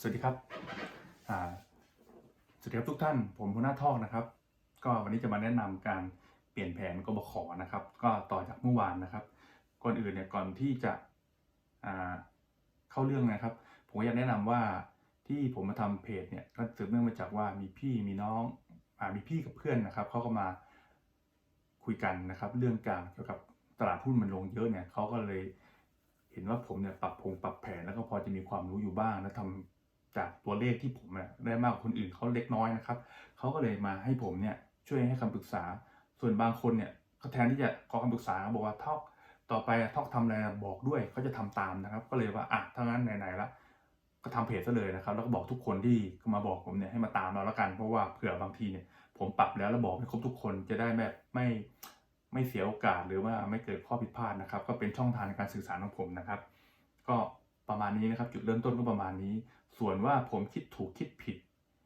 สวัสดีครับสวัสดีครับทุกท่าน ผมหัวหน้าทอกนะครับ ก็วันนี้จะมาแนะนำการเปลี่ยนแผนกบขนะครับ ก็ต่อจากเมื่อวานนะครับ ก่อนอื่นเนี่ยก่อนที่จะเข้าเรื่องนะครับ ผมอยากแนะนำว่าที่ผมมาทำเพจเนี่ยก็สืบเนื่องมาจากว่ามีพี่มีน้องอมีพี่กับเพื่อนนะครับเขาก็มาคุยกันนะครับ เรื่องการเกี่ยวกับตลาดหุ้นมันลงเยอะเนี่ยเขาก็เลยเห็นว่าผมเนี่ยปรับพงปรับแผนแล้วก็พอจะมีความรู้อยู่บ้าง แล้วทำ จากตัวเลขที่ผมได้มากกว่าคนอื่นเขาเล็กน้อยนะครับเขาก็เลยมาให้ผมเนี่ยช่วยให้คำปรึกษา ส่วนบางคนเนี่ยเขาแทนที่จะขอคำปรึกษาบอกว่าทอกต่อไปทอกทำอะไรบอกด้วยเขาจะทำตามนะครับ ก็เลยว่าอะถ้างั้นไหนๆละก็ทำเพจซะเลยนะครับ แล้วก็บอกทุกคนที่มาบอกผมเนี่ยให้มาตามเราแล้วกันเพราะว่าเผื่อบางทีเนี่ยผมปรับแล้วแล้วบอกให้ครบทุกคนจะได้แบบไม่ไม่เสียโอกาสหรือว่าไม่เกิดข้อผิดพลาดนะครับ ก็เป็นช่องทางในการสื่อสารของผมนะครับ ก็ประมาณนี้นะครับ จุดเริ่มต้นก็ประมาณนี้ ส่วนว่าผมคิดถูกคิดผิด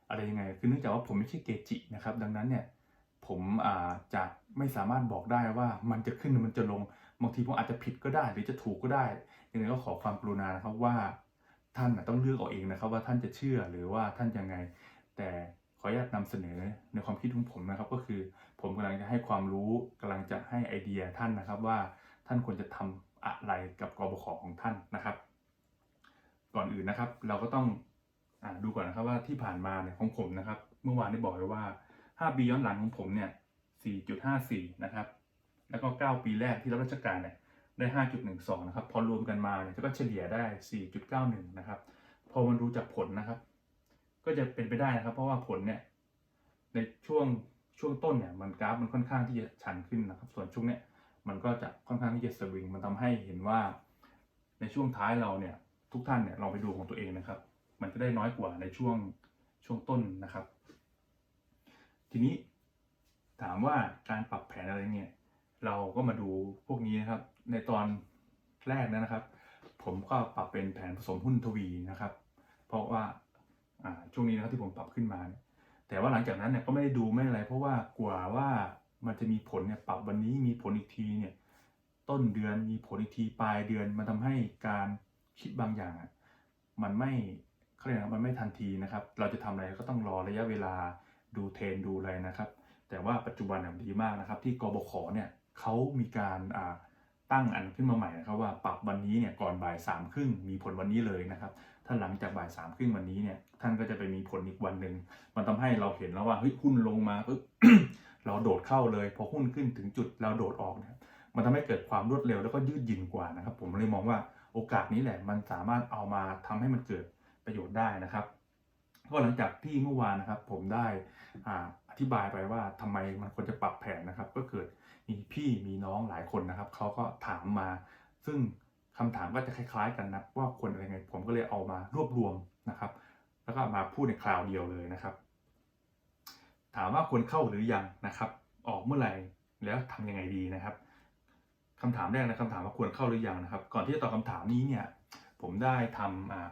อะไรยังไง คือเนื่องจากว่าผมไม่ใช่เกจินะครับ ดังนั้นเนี่ยผมอาจะไม่สามารถบอกได้ว่ามันจะขึ้นหรือมันจะลง บางทีผมอาจจะผิดก็ได้ หรือจะถูกก็ได้ยังไงก็ขอความกรุณานะครับว่าท่านต้องเลือกเอาเองนะครับ ว่าท่านจะเชื่อหรือว่าท่านยังไง แต่ขออนุญาตนำเสนอในความคิดของผมนะครับ ก็คือผมกำลังจะให้ความรู้กำลังจะให้ไอเดียท่านนะครับว่าท่านควรจะทำอะไรกับกบขของท่านนะครับ ก่อนอื่นนะครับ เราก็ต้องอดูก่อนนะครับว่าที่ผ่านมาเนี่ยของผมนะครับ เมื่อวานได้บอกไว้ว่า 5 ปีย้อนหลังของผมเนี่ย 4.54 นะครับ แล้วก็ 9 ปีแรกที่รับราชการเนี่ยได้ 5.12 นะครับ พอรวมกันมาเนี่ยก็เฉลี่ยได้ 4.91 นะครับ พอมันรู้จากผลนะครับ ก็จะเป็นไปได้นะครับ เพราะว่าผลเนี่ยในช่วงช่วงต้นเนี่ยมันกราฟมันค่อนข้างที่จะชันขึ้นนะครับ ส่วนช่วงเนี้ยมันก็จะค่อนข้างที่จะสวิง มันทำให้เห็นว่าในช่วงท้ายเราเนี่ย ทุกท่านเนี่ยลองไปดูของตัวเองนะครับ มันจะได้น้อยกว่าในช่วงช่วงต้นนะครับ ทีนี้ถามว่าการปรับแผนอะไรเนี่ย เราก็มาดูพวกนี้นะครับ ในตอนแรกนะครับ ผมก็ปรับเป็นแผนผสมหุ้นทวีนะครับ เพราะว่าช่วงนี้นะครับที่ผมปรับขึ้นมา แต่ว่าหลังจากนั้นเนี่ยก็ไม่ได้ดูไม่อะไร เพราะว่ากว่าว่ามันจะมีผลเนี่ยปรับวันนี้มีผลอีกทีเนี่ยต้นเดือนมีผลอีกทีปลายเดือนมันทำให้การ คิดบางอย่างมันไม่เขาเรียกนะมันไม่ทันทีนะครับ เราจะทำอะไรก็ต้องรอระยะเวลาดูเทรนดูอะไรนะครับ แต่ว่าปัจจุบันเนี่ยดีมากนะครับ ที่กบขเนี่ยเขามีการตั้งอันขึ้นมาใหม่นะครับว่าปรับวันนี้เนี่ยก่อนบ่ายสามครึ่งมีผลวันนี้เลยนะครับถ้าหลังจากบ่ายสามครึ่งวันนี้เนี่ยท่านก็จะไปมีผลอีกวันหนึ่งมันทำให้เราเห็นแล้วว่าเฮ้ยหุ้นลงมาปุ๊บเราโดดเข้าเลยพอหุ้นขึ้นถึงจุดเราโดดออกเนี่ยมันทำให้เกิดความรวดเร็วแล้วก็ยืดหยุ่นกว่านะครับ ผมเลยมองว่า โอกาสนี้แหละมันสามารถเอามาทำให้มันเกิดประโยชน์ได้นะครับก็หลังจากที่เมื่อวานนะครับผมได้อธิบายไปว่าทำไมมันควรจะปรับแผนนะครับ ก็เกิดมีพี่มีน้องหลายคนนะครับเขาก็ถามมา ซึ่งคำถามก็จะคล้ายๆ กันนะว่าควรอะไรไง ผมก็เลยเอามารวบรวมนะครับ แล้วก็มาพูดในคราวเดียวเลยนะครับ ถามว่าควรเข้าหรือยังนะครับ ออกเมื่อไหร่แล้วทำยังไงดีนะครับ คำถามแรกนะคำถามว่าควรเข้าหรือยังนะครับ ก่อนที่จะตอบคำถามนี้เนี่ย ผมได้ทำอ่า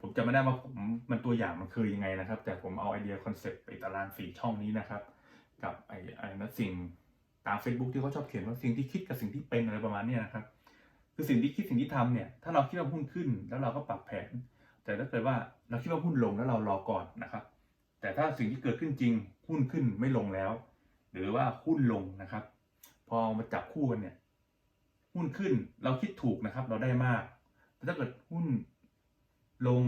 ผมจำไม่ได้ว่าผมมันตัวอย่างมันคือยังไงนะครับ แต่ผมเอาไอเดียคอนเซ็ปต์ไปตารางสี่ช่องนี้นะครับ กับไอไอนัสิ่งตาม Facebook ที่เขาชอบเขียนว่าสิ่งที่คิดกับสิ่งที่เป็นอะไรประมาณนี้นะครับ คือสิ่งที่คิดสิ่งที่ทำเนี่ย ถ้าเราคิดว่าหุ้นขึ้น แล้วเราก็ปรับแผน แต่ถ้าเกิดว่าเราคิดว่าหุ้นลงแล้วเรารอก่อนนะครับ แต่ถ้าสิ่งที่เกิดขึ้นจริงหุ้นขึ้นไม่ลงแล้ว หรือว่าหุ้นลงนะครับ พอมาจับคู่กันเนี่ย หุ้นขึ้นเราคิดถูกนะครับ เราได้มากแต่ถ้าเกิดหุ้นลง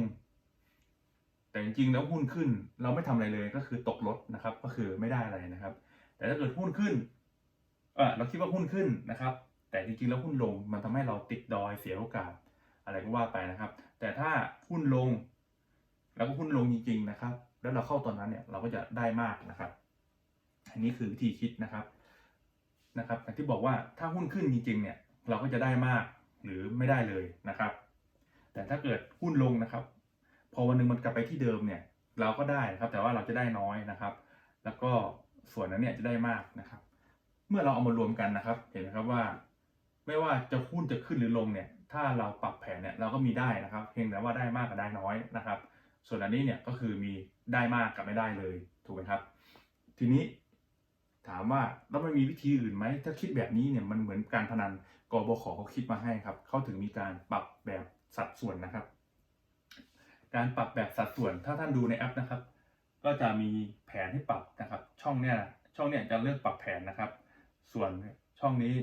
แต่จริงๆแล้วหุ้นขึ้น เราไม่ทำอะไรเลยก็คือตกรถนะครับ ก็คือไม่ได้อะไรนะครับ แต่ถ้าเกิดหุ้นขึ้นเออเราคิดว่าหุ้นขึ้นนะครับ แต่จริงๆแล้วหุ้นลงมันทำให้เราติดดอยเสียโอกาสอะไรก็ว่าไปนะครับ แต่ถ้าหุ้นลง แล้วก็หุ้นลงจริง ๆนะครับ แล้วเราเข้าตอนนั้นเนี่ยเราก็จะได้มากนะครับ อันนี้คือวิธีคิดนะครับนะครับอย่างที่บอกว่าถ้าหุ้นขึ้นจริงๆเนี่ย เราก็จะได้มากหรือไม่ได้เลยนะครับ แต่ถ้าเกิดหุ้นลงนะครับ พอวันหนึ่งมันกลับไปที่เดิมเนี่ย เราก็ได้นะครับ แต่ว่าเราจะได้น้อยนะครับ แล้วก็ส่วนนั้นเนี่ยจะได้มากนะครับ เมื่อเราเอามารวมกันนะครับ เห็นไหมครับว่า ไม่ว่าจะหุ้นจะขึ้นหรือลงเนี่ย ถ้าเราปรับแผนเนี่ยเราก็มีได้นะครับ เพียงแต่ว่าได้มากกับได้น้อยนะครับ ส่วนอันนี้เนี่ยก็คือมีได้มากกับไม่ได้เลยถูกไหมครับ ทีนี้ถามว่าแล้วมันมีวิธีอื่นไหมถ้าคิดแบบนี้เนี่ยมันเหมือนการพนัน กบขเขาคิดมาให้ครับ เขาถึงมีการปรับแบบสัดส่วนนะครับ การปรับแบบสัดส่วนถ้าท่านดูในแอปนะครับ ก็จะมีแผนให้ปรับนะครับ ช่องเนี้ยช่องเนี้ยจะเลือกปรับแผนนะครับ ส่วนช่องนี้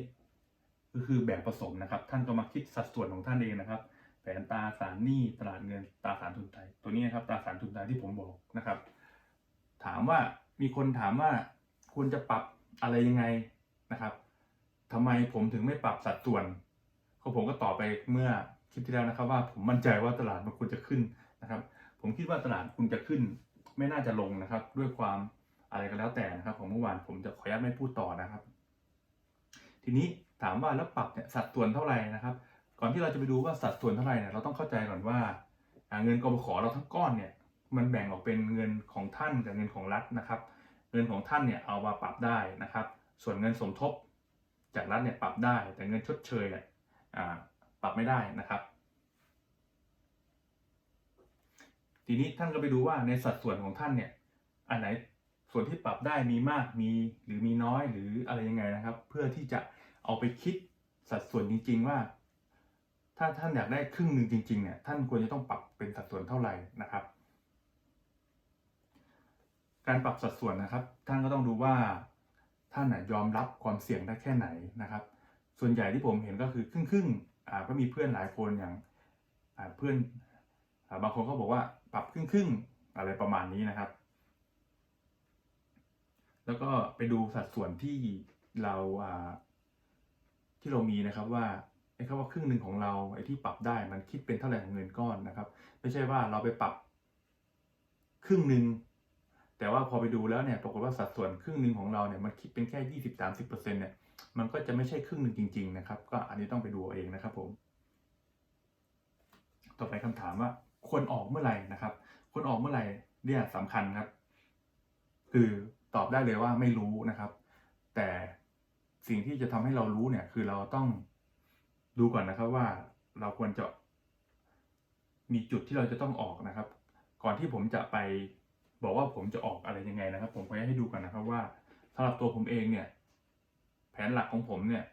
ก็คือแบบผสมนะครับ ท่านก็มาคิดสัดส่วนของท่านเองนะครับ แผนตราสารหนี้ตลาดเงินตราสารทุนไทย ตัวนี้นะครับตราสารทุนไทยที่ผมบอกนะครับ ถามว่ามีคนถามว่าควรจะปรับอะไรยังไงนะครับ ทำไมผมถึงไม่ปรับสัดส่วนก็ผมก็ตอบไปเมื่อคลิปที่แล้วนะครับว่าผมมั่นใจว่าตลาดมันควรจะขึ้นนะครับ ผมคิดว่าตลาดคุณจะขึ้น ไม่น่าจะลงนะครับ ด้วยความอะไรก็แล้วแต่นะครับ ของเมื่อวานผมจะขออนุญาตไม่พูดต่อนะครับ ทีนี้ถามว่าแล้วปรับเนี่ยสัดส่วนเท่าไหร่นะครับ ก่อนที่เราจะไปดูว่าสัดส่วนเท่าไหร่เนี่ยเราต้องเข้าใจก่อนว่าอ่าเงินกบขเราทั้งก้อนเนี่ยมันแบ่งออกเป็นเงินของท่านกับเงินของรัฐนะครับ เงินของท่านเนี่ยเอามาปรับได้นะครับ ส่วนเงินสมทบ จากรัฐเนี่ยปรับได้แต่เงินชดเชยเนี่ยปรับไม่ได้นะครับ ทีนี้ท่านก็ไปดูว่าในสัดส่วนของท่านเนี่ยอันไหนส่วนที่ปรับได้มีมากมีหรือมีน้อยหรืออะไรยังไงนะครับ เพื่อที่จะเอาไปคิดสัดส่วนจริง ๆ ว่า ถ้าท่านอยากได้ครึ่งหนึ่งจริงๆเนี่ยท่านควรจะต้องปรับเป็นสัดส่วนเท่าไหร่นะครับ การปรับสัดส่วนนะครับ ท่านก็ต้องดูว่า ท่านยอมรับความเสี่ยงได้แค่ไหนนะครับ ส่วนใหญ่ที่ผมเห็นก็คือครึ่งครึ่งๆอ่าก็มีเพื่อนหลายคนอย่างเพื่อนบางคนก็บอกว่าปรับครึ่งครึ่งๆอะไรประมาณนี้นะครับ แล้วก็ไปดูสัดส่วนที่เราอ่าที่เรามีนะครับว่าไอ้คำว่าครึ่งหนึ่งของเราไอ้ที่ปรับได้มันคิดเป็นเท่าไหร่ของเงินก้อนนะครับ ไม่ใช่ว่าเราไปปรับครึ่งหนึ่ง แต่ว่าพอไปดูแล้วเนี่ยปรากฏว่าสัดส่วนครึ่งหนึ่งของเราเนี่ยมันคิดเป็นแค่ยี่สิบสามสิบเปอร์เซ็นต์เนี่ยมันก็จะไม่ใช่ครึ่งหนึ่งจริง ๆ นะครับ ก็อันนี้ต้องไปดูเอาเองนะครับผม ต่อไปคำถามว่าควรออกเมื่อไหร่นะครับควรออกเมื่อไหร่เนี่ยสำคัญครับ คือตอบได้เลยว่าไม่รู้นะครับ แต่สิ่งที่จะทำให้เรารู้เนี่ย คือเราต้องดูก่อนนะครับว่าเราควรจะมีจุดที่เราจะต้องออกนะครับ ก่อนที่ผมจะไป บอกว่าผมจะออกอะไรยังไงนะครับ ผมขอให้ดูก่อนนะครับว่าสำหรับตัวผมเองเนี่ย แผนหลักของผมเนี่ย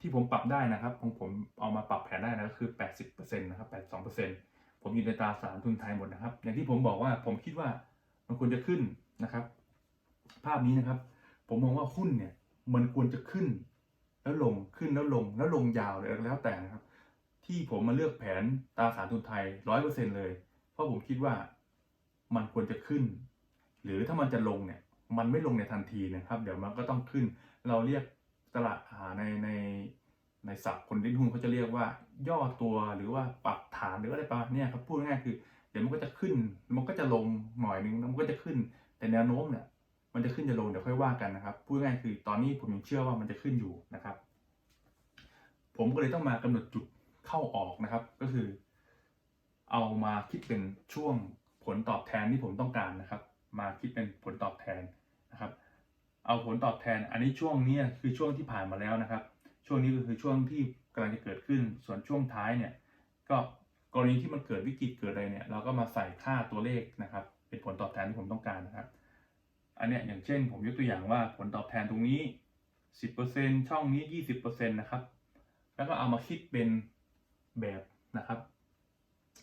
ที่ผมปรับได้นะครับ ของผมเอามาปรับแผนได้นะก็คือ 80%นะครับ82%ผมอยู่ในตราสารทุนไทยหมดนะครับ อย่างที่ผมบอกว่าผมคิดว่ามันควรจะขึ้นนะครับ ภาพนี้นะครับ ผมมองว่าหุ้นเนี่ยมันควรจะขึ้น แล้วลงขึ้นแล้วลงแล้วลงยาวเลยแล้วแต่นะครับ ที่ผมมาเลือกแผนตราสารทุนไทยร้อยเปอร์เซ็นเลย เพราะผมคิดว่า มันควรจะขึ้น หรือถ้ามันจะลงเนี่ยมันไม่ลงในทันทีนะครับ เดี๋ยวมันก็ต้องขึ้น เราเรียกตลาดาในในในศัพท์คนเล่นหุ้นเขาจะเรียกว่า ย่อตัวหรือว่าปรับฐานหรืออะไรประมาณเนี้ยครับพูดง่ายคือ เดี๋ยวมันก็จะขึ้น มันก็จะลงหน่อยนึงแล้วมันก็จะขึ้น แต่แนวโน้มเนี่ยมันจะขึ้นจะลงเดี๋ยวค่อยว่ากันนะครับพูดง่ายคือตอนนี้ผมยังเชื่อว่ามันจะขึ้นอยู่นะครับ ผมก็เลยต้องมากำหนดจุดเข้าออกนะครับ ก็คือ เอามาคิดเป็นช่วง ผลตอบแทนที่ผมต้องการนะครับ มาคิดเป็นผลตอบแทนนะครับ เอาผลตอบแทนอันนี้ช่วงนี้คือช่วงที่ผ่านมาแล้วนะครับ ช่วงนี้ก็คือช่วงที่กำลังจะเกิดขึ้นส่วนช่วงท้ายเนี่ยก็กรณีที่มันเกิดวิกฤตเกิดอะไรเนี่ยเราก็มาใส่ค่าตัวเลขนะครับ เป็นผลตอบแทนที่ผมต้องการนะครับ อันเนี้ยอย่างเช่น ผมยกตัวอย่างว่าผลตอบแทนตรงนี้ 10%ช่องนี้ 20%นะครับ แล้วก็เอามาคิดเป็นแบบนะครับ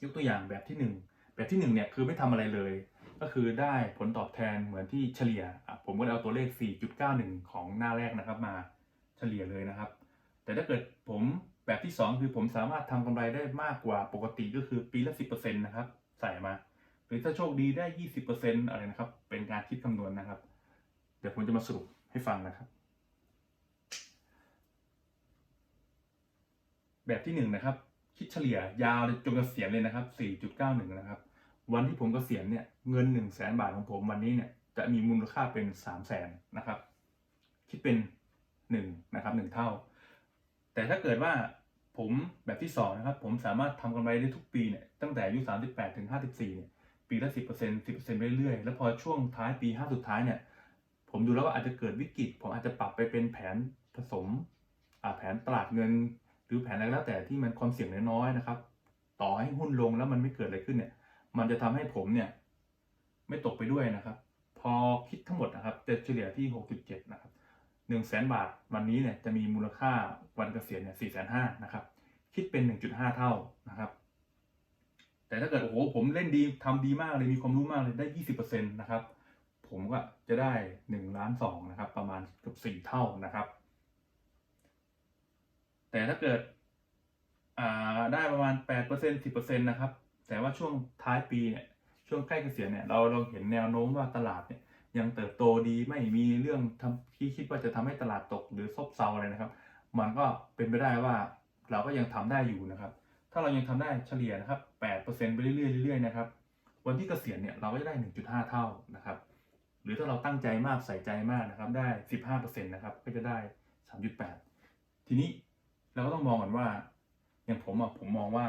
ยกตัวอย่างแบบที่หนึ่ง แบบที่หนึ่งเนี่ยคือไม่ทำอะไรเลย ก็คือได้ผลตอบแทนเหมือนที่เฉลี่ย ผมก็เลยเอาตัวเลข 4.91 ของหน้าแรกนะครับมาเฉลี่ยเลยนะครับ แต่ถ้าเกิดผมแบบที่ 2 คือผมสามารถทำกำไรได้มากกว่าปกติก็คือปีละ 10%นะครับใส่มา หรือถ้าโชคดีได้ 20%อะไรนะครับ เป็นการคิดคำนวณนะครับ เดี๋ยวผมจะมาสรุปให้ฟังนะครับ แบบที่หนึ่งนะครับคิดเฉลี่ยยาวจนเกษียณเลยนะครับ 4.91 นะครับ วันที่ผมเกษียณเนี่ยเงิน1 0 0 0 0แสนบาทของผมวันนี้เนี่ยจะมีมูลค่าเป็น3 0 0แสนนะครับ คิดเป็น1นะครับ1เท่า แต่ถ้าเกิดว่าผมแบบที่2นะครับผมสามารถทำกำไรได้ทุกปีเนี่ยตั้งแต่อายุ38ถึง54เนี่ยปีละ 10% 10%ไปเรื่อยๆ แล้วพอช่วงท้ายปี 5 สุดท้ายเนี่ยผมดูแล้วว่าอาจจะเกิดวิกฤต ผมอาจจะปรับไปเป็นแผนผสมแผนตลาดเงิน หรือแผนอะไรก็แล้วแต่ที่มันความเสี่ยงน้อยๆนะครับ ต่อให้หุ้นลงแล้วมันไม่เกิดอะไรขึ้นเนี่ย มันจะทำให้ผมเนี่ย ไม่ตกไปด้วยนะครับ พอคิดทั้งหมดนะครับ จะเฉลี่ยที่6.7นะครับ1 0 0 0 0แบาทวันนี้เนี่ยจะมีมูลค่าวันเกษียณเนี่ย4 5 0 0 0นะครับ คิดเป็น 1.5 เท่านะครับ แต่ถ้าเกิดโอ้โหผมเล่นดีทำดีมากเลยมีความรู้มากเลยได้ยี่สิบเปอร์เซ็นต์นะครับ ผมก็จะได้หนึ่งล้านสองนะครับ ประมาณเกือบสี่เท่านะครับ แต่ถ้าเกิดอ่าได้ประมาณแปดเปอร์เซ็นสิบเปอร์เซ็นต์นะครับ แต่ว่าช่วงท้ายปีเนี่ยช่วงใกล้เกษียณเนี่ยเราเราเห็นแนวโน้มว่าตลาดเนี่ยยังเติบโตดีไม่มีเรื่องทำที่คิดว่าจะทำให้ตลาดตกหรือซบเซาอะไรนะครับ มันก็เป็นไปได้ว่าเราก็ยังทำได้อยู่นะครับ ถ้าเรายังทำได้เฉลี่ยนะครับ8%ไปเรื่อยๆเรื่อยๆนะครับวันที่เกษียณเนี่ยเราก็จะได้ 1.5 เท่านะครับ หรือถ้าเราตั้งใจมากใส่ใจมากนะครับ ได้ 15%นะครับก็จะได้ 3.8 ทีนี้เราก็ต้องมองก่อนว่า อย่างผมอะผมมองว่า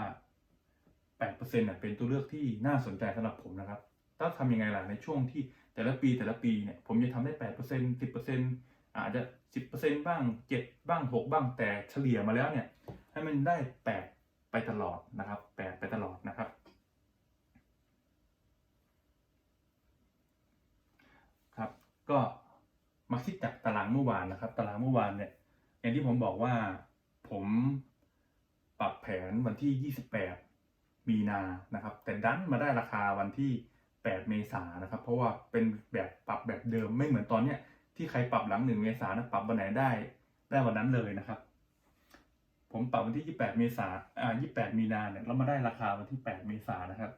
8%น่ะเป็นตัวเลือกที่น่าสนใจสำหรับผมนะครับต้องทำยังไงล่ะในช่วงที่แต่ละปีแต่ละปีเนี่ยผมจะทำได้ 8% 10%อาจจะ 10%บ้าง 7 บ้าง 6 บ้างแต่เฉลี่ยมาแล้วเนี่ยให้มันได้ 8 ไปตลอดนะครับ 8 ไปตลอดนะครับ ครับ ก็มาคิดจากตารางเมื่อวานนะครับ ตารางเมื่อวานเนี่ยอย่างที่ผมบอกว่าผมปรับแผนวันที่ 28 มีนานะครับ แต่ดันมาได้ราคาวันที่ 8 เมษานะครับ เพราะว่าเป็นแบบปรับแบบเดิมไม่เหมือนตอนเนี้ยที่ใครปรับหลัง1เมษานะปรับวันไหนได้ได้วันนั้นเลยนะครับ ผมปรับวันที่ 28 เมษายนอ่า 28 มีนาเนี่ยแล้วมาได้ราคาวันที่ 8 เมษานนะครับ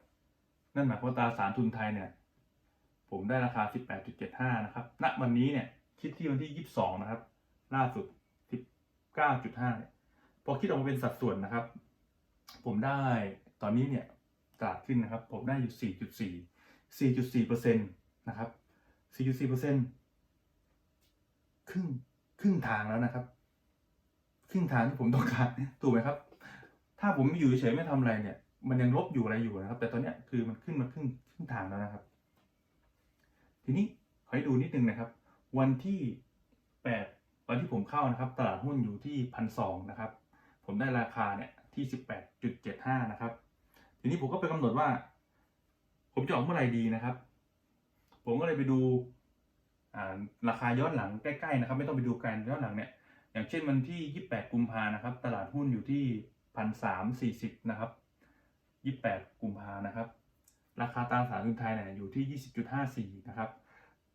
นั่นหมายความว่าตราสารทุนไทยเนี่ย ผมได้ราคา 18.75 นะครับ ณ วันนี้เนี่ยคิดที่วันที่ 22 นะครับ ล่าสุด 19.5 เนี่ยพอคิดออกมาเป็นสัดส่วนนะครับ ผมได้ ตอนนี้เนี่ยตลาดขึ้นนะครับ ผมได้อยู่ 4.4 4.4เปอร์เซ็นต์นะครับ 4.4เปอร์เซ็นต์ครึ่งครึ่งทางแล้วนะครับ ครึ่งทางที่ผมต้องการถูกไหมครับ ถ้าผมอยู่เฉยไม่ทำอะไรเนี่ย มันยังลบอยู่อะไรอยู่นะครับ แต่ตอนเนี้ยคือมันขึ้นมาครึ่งครึ่งทางแล้วนะครับ ทีนี้ขอให้ดูนิดนึงนะครับ วันที่แปดวันที่ผมเข้านะครับ ตลาดหุ้นอยู่ที่พันสองนะครับ ผมได้ราคาเนี่ยที่สิบแปดจุดเจ็ดห้านะครับ ทีนี้ผมก็ไปกำหนดว่า ผมจะออกเมื่อไหร่ดีนะครับ ผมก็เลยไปดูราคาย้อนหลังใกล้ๆนะครับ ไม่ต้องไปดูกันย้อนหลังเนี่ย อย่างเช่นวันที่ 28 กุมภานะครับ ตลาดหุ้นอยู่ที่1,340นะครับ 28 กุมภานะครับ ราคาตราสารทุนไทยเนี่ยอยู่ที่ 20.54 นะครับ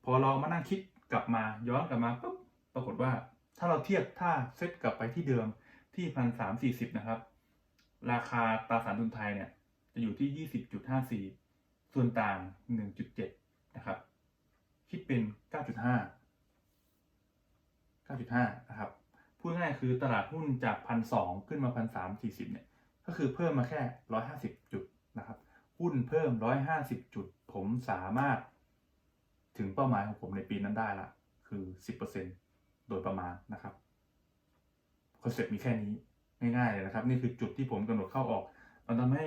พอเรามานั่งคิดกลับมาย้อนกลับมาปุ๊บปรากฏว่าถ้าเราเทียบถ้าเซตกลับไปที่เดิมที่1,340นะครับ ราคาตราสารทุนไทยเนี่ย จะอยู่ที่ 20.54 ส่วนต่าง 1.7 นะครับ คิดเป็น 9.5 9.5 นะครับ พูดง่ายคือตลาดหุ้นจากพันสขึ้นมาพันสามสี่สิบเนี่ย ก็คือเพิ่มมาแค่ร้อยห้าสิบจุดนะครับ หุ้นเพิ่มร้อยห้าสิบจุด ผมสามารถ ถึงเป้าหมายของผมในปีนั้นได้ละคือสิบเปอร์เซ็นโดยประมาณนะครับคอนเซ็ปต์มีแค่นี้ง่ายๆเลยนะครับ นี่คือจุดที่ผมกำหนดเข้าออก มันทำให้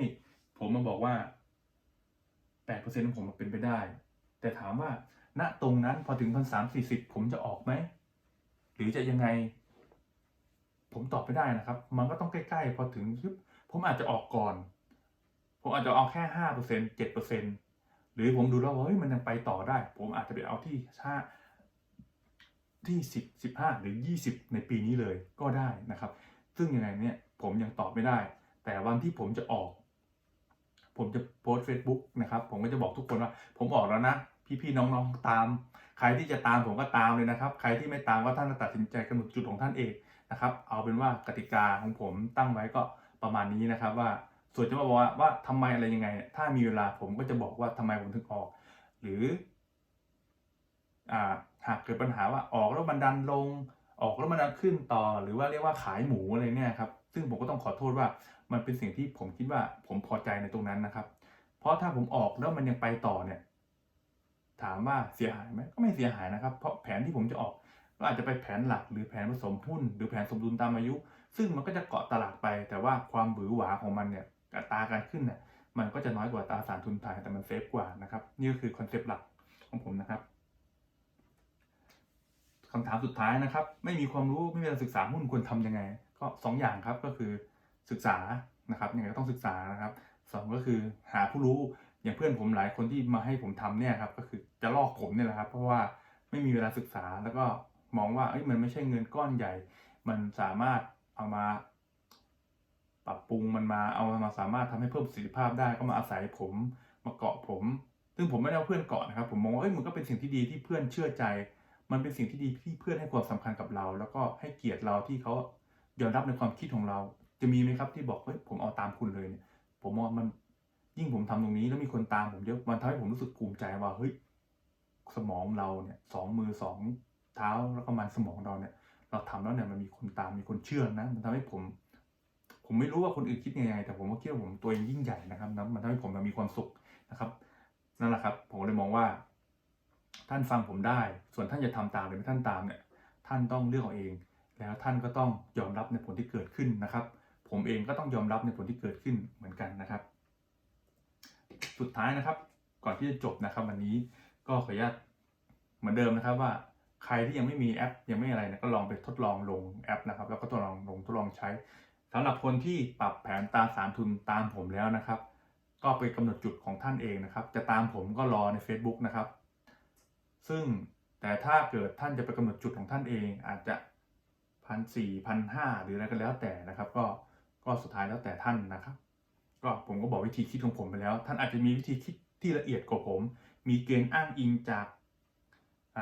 ผมมาบอกว่าแปดเปอร์เซ็นของผมมันเป็นไปได้ แต่ถามว่า ณตรงนั้นพอถึงพันสามสี่สิบผมจะออกไหม หรือจะยังไง ผมตอบไม่ได้นะครับ มันก็ต้องใกล้ ๆ พอถึงยึบผมอาจจะออกก่อน ผมอาจจะเอาแค่ห้าเปอร์เซ็นเจ็ดเปอร์เซ็นหรือผมดูแล้วว่าเฮ้ยมันยังไปต่อได้ ผมอาจจะไปเอาที่ห้าที่สิบสิบห้าหรือยี่สิบในปีนี้เลยก็ได้นะครับ ซึ่งยังไงเนี่ยผมยังตอบไม่ได้ แต่วันที่ผมจะออก ผมจะโพสเฟซบุ๊กนะครับ ผมก็จะบอกทุกคนว่า ผมออกแล้วนะ พี่ๆน้องๆตาม ใครที่จะตามผมก็ตามเลยนะครับ ใครที่ไม่ตามก็ท่านตัดสินใจกำหนดจุดของท่านเองนะครับ เอาเป็นว่ากติกาของผมตั้งไว้ก็ประมาณนี้นะครับ ว่าส่วนจะมาบอกว่าว่าทำไมอะไรยังไง ถ้ามีเวลาผมก็จะบอกว่าทำไมผมถึงออก หรืออ่าหากเกิดปัญหาว่าออกแล้วมันดันลง ออกแล้วมันดันขึ้นต่อ หรือว่าเรียกว่าขายหมูอะไรเนี่ยครับ ซึ่งผมก็ต้องขอโทษว่า มันเป็นสิ่งที่ผมคิดว่าผมพอใจในตรงนั้นนะครับ เพราะถ้าผมออกแล้วมันยังไปต่อเนี่ยถามว่าเสียหายไหมก็ไม่เสียหายนะครับ เพราะแผนที่ผมจะออกก็อาจจะไปแผนหลักหรือแผนผสมหุ้น หรือแผนสมดุลตามอายุ ซึ่งมันก็จะเกาะตลาดไป แต่ว่าความหวือหวาของมันเนี่ยอัตราการขึ้นเนี่ยมันก็จะน้อยกว่าตราสารทุนไทยแต่มันเซฟกว่านะครับ นี่ก็คือคอนเซปต์หลักของผมนะครับคำถามสุดท้ายนะครับ ไม่มีความรู้ไม่มีการศึกษาหุ้นควรทำยังไง ก็สองอย่างครับก็คือ ศึกษานะครับยังไงก็ต้องศึกษานะครับสองก็คือหาผู้รู้อย่างเพื่อนผมหลายคนที่มาให้ผมทำเนี่ยครับก็คือจะลอกผมเนี่ยแหละครับ เพราะว่าไม่มีเวลาศึกษาแล้วก็มองว่าเอ้ยมันไม่ใช่เงินก้อนใหญ่ มันสามารถเอามา ปรับปรุงมันมาเอามาสามารถทำให้เพิ่มประสิทธิภาพได้ก็มาอาศัยผมมาเกาะผม ซึ่งผมไม่ได้เอาเพื่อนเกาะนะครับ ผมมองว่าเอ้ยมันก็เป็นสิ่งที่ดีที่เพื่อนเชื่อใจ มันเป็นสิ่งที่ดีที่เพื่อนให้ความสำคัญกับเรา แล้วก็ให้เกียรติเราที่เขายอมรับในความคิดของเรา จะมีไหมครับที่บอกเฮ้ยผมเอาตามคุณเลยเนี่ยผมมองมันยิ่งผมทำตรงนี้แล้วมีคนตามผมเยอะมันทำให้ผมรู้สึกภูมิใจว่าเฮ้ยสมองเราเนี่ยสองมือสองเท้าแล้วก็มันสมองเราเนี่ย เราทำแล้วเนี่ยมันมีคนตามมีคนเชื่อนะ มันทำให้ผม ผมไม่รู้ว่าคนอื่นคิดยังไง แต่ผมก็คิดว่าผมตัวเองยิ่งใหญ่นะครับนะมันทำให้ผมมีความสุขนะครับนั่นแหละครับ ผมเลยมองว่า ท่านฟังผมได้ ส่วนท่านจะทำตามหรือไม่ท่านตามเนี่ย ท่านต้องเลือกเอาเอง แล้วท่านก็ต้องยอมรับในผลที่เกิดขึ้นนะครับ ผมเองก็ต้องยอมรับในผลที่เกิดขึ้นเหมือนกันนะครับ สุดท้ายนะครับ ก่อนที่จะจบนะครับ วันนี้ก็ขออนุญาตเหมือนเดิมนะครับว่าใครที่ยังไม่มีแอป ยังไม่อะไรนะก็ลองไปทดลองลงแอปนะครับ แล้วก็ทดลองลงทดลองใช้สำหรับคนที่ปรับแผนตาสารทุนตามผมแล้วนะครับ ก็ไปกำหนดจุดของท่านเองนะครับ จะตามผมก็รอใน Facebook นะครับ ซึ่งแต่ถ้าเกิดท่านจะไปกำหนดจุดของท่านเองอาจจะพันสี่พันห้าหรืออะไรก็แล้วแต่นะครับ ก็ ก็สุดท้ายแล้วแต่ท่านนะครับ ก็ผมก็บอกวิธีคิดของผมไปแล้ว ท่านอาจจะมีวิธีคิดที่ละเอียดกว่าผม มีเกณฑ์อ้างอิงจาก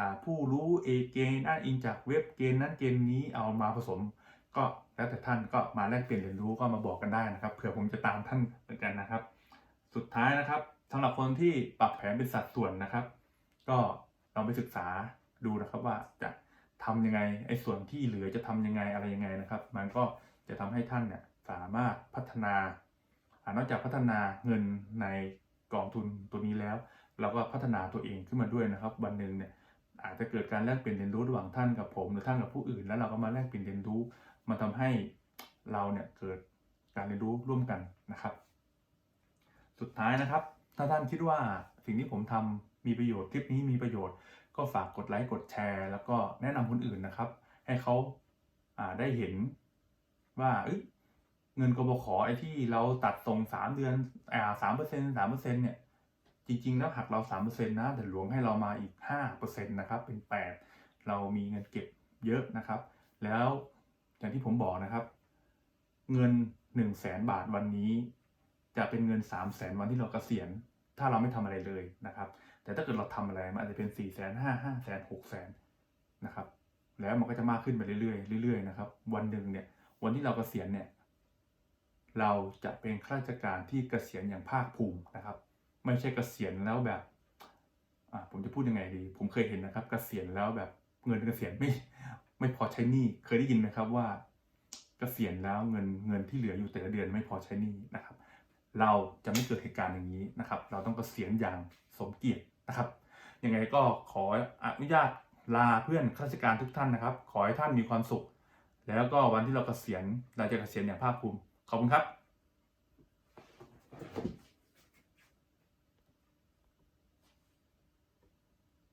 าผู้รู้เอเกณฑ์อ้างอิงจากเว็บเกณฑ์นั้นเกณฑ์นี้เอามาผสม ก็แล้วแต่ท่านก็มาแลกเปลี่ยนเรียนรู้ก็มาบอกกันได้นะครับเผื่อผมจะตามท่านเหมือนกันนะครับ สุดท้ายนะครับสำหรับคนที่ปรับแผนเป็นสัดส่วนนะครับ ก็ลองไปศึกษาดูนะครับว่าจะทำยังไงไอ้ส่วนที่เหลือจะทำยังไงอะไรยังไงนะครับ มันก็จะทำให้ท่านเนี่ย สามารถพัฒนาอนอกจากพัฒนาเงินในกองทุนตัวนี้แล้ว เราก็พัฒนาตัวเองขึ้นมาด้วยนะครับ วันหนึ่งเนี่ยอาจจะเกิดการแลกเปลี่ยนเรียนรู้ระหว่างท่านกับผม หรือท่านกับผู้อื่น แล้วเราก็มาแลกเปลี่ยนเรียนรู้มันทำให้เราเนี่ยเกิดการเรียนรู้ร่วมกันนะครับ สุดท้ายนะครับ ถ้าท่านคิดว่าสิ่งที่ผมทำมีประโยชน์คลิปนี้มีประโยชน์ ก็ฝากกดไลค์กดแชร์ แล้วก็แนะนำคนอื่นนะครับ ให้เขาอ่าได้เห็นว่า เงินกบขไอ้ที่เราตัดส่งสามเดือนอ่าสามเปอร์เซ็นต์สามเปอร์เซ็นต์เนี่ย จริง ๆ แล้วหักเราสามเปอร์เซ็นต์นะ แต่หลวงให้เรามาอีกห้าเปอร์เซ็นต์นะครับ เป็นแปดเรามีเงินเก็บเยอะนะครับ แล้วอย่างที่ผมบอกนะครับ เงินหนึ่งแสนบาทวันนี้ จะเป็นเงินสามแสนวันที่เรากเกษียณ ถ้าเราไม่ทำอะไรเลยนะครับ แต่ถ้าเกิดเราทำอะไรมันอาจจะเป็น4ี่แสนห้าห้าแสนหกแสนนะครับ แล้วมันก็จะมากขึ้นไปเรื่อยๆเรื่อยๆนะครับ วันหนึ่งเนี่ย วันที่เรากเกษียณเนี่ย เราจะเป็นข้าราชการที่เกษียณอย่างภาคภูมินะครับ ไม่ใช่เกษียณแล้วแบบผมจะพูดยังไงดี ผมเคยเห็นนะครับ เกษียณแล้วแบบเงินเกษียณไม่ไม่พอใช้หนี้เคยได้ยินไหมครับว่า เกษียณแล้วเงินเงินที่เหลืออยู่แต่ละเดือนไม่พอใช้หนี้นะครับ เราจะไม่เกิดเหตุการณ์อย่างนี้นะครับ เราต้องเกษียณอย่างสมเกียรตินะครับยังไงก็ขออนุญาตลาเพื่อนข้าราชการทุกท่านนะครับ ขอให้ท่านมีความสุข แล้วก็วันที่เราเกษียณเราจะเกษียณอย่างภาคภูมิ ขอบคุณครับ